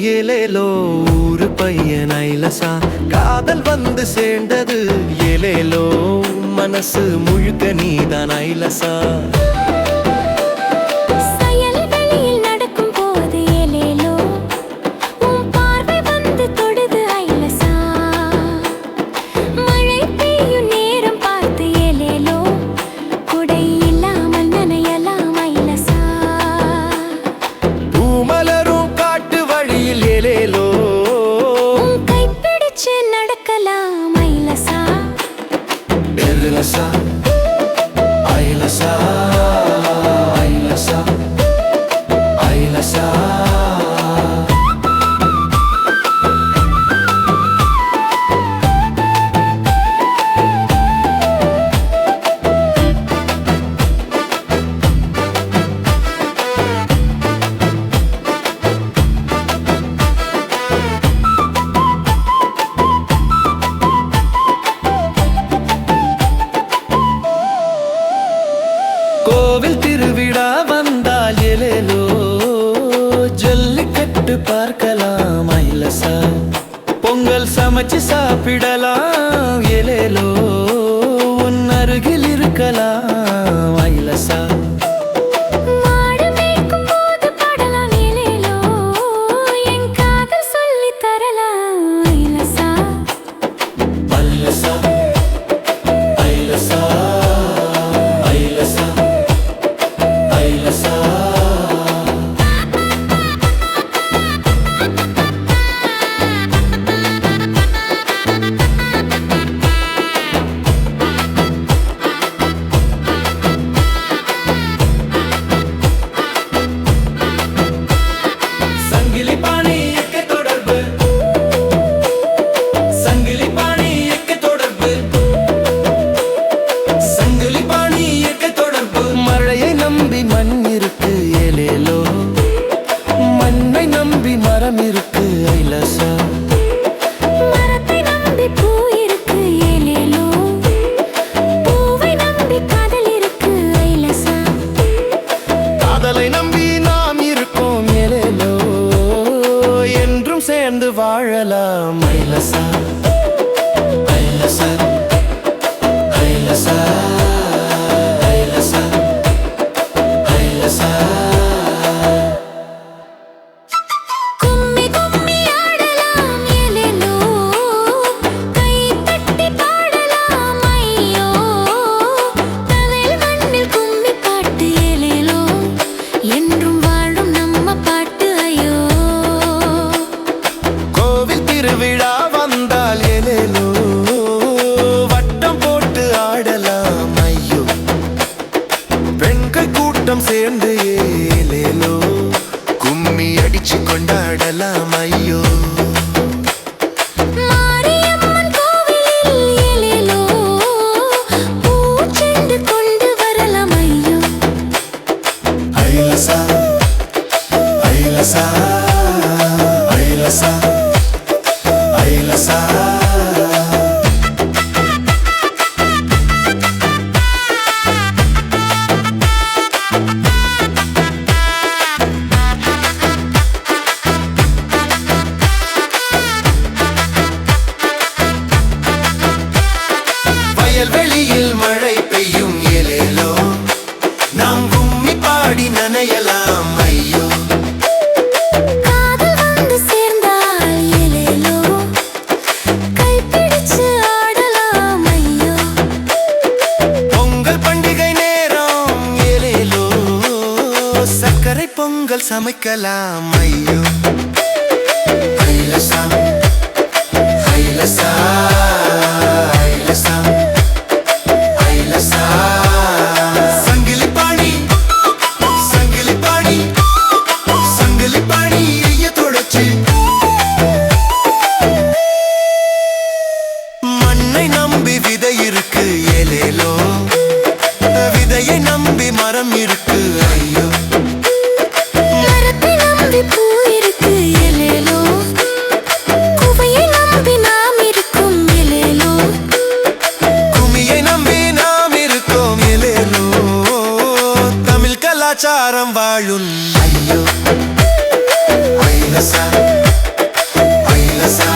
ஏலேலோ ஊரு பையன் ஐலசா. காதல் வந்து சேர்ந்தது ஏலேலோ மனசு முழுக்க நீதான் ஐலசா. பார்க்கலாம் ஐலசா பொங்கல் சமைச்சு சாப்பிடலாம் எலேலோ உன் அருகில் இருக்கலாம். மக்கள் கூட்டம் சேர்ந்து ஏலேலோ. கும்மி அடிச்சு கொண்டாடலாம் ஐயோ. Ay, la sal. பொங்கல் சமைக்கலாம் ஐயோ. கலாச்சாரம் வாழும் ஐயோ ஐலசா ஐலசா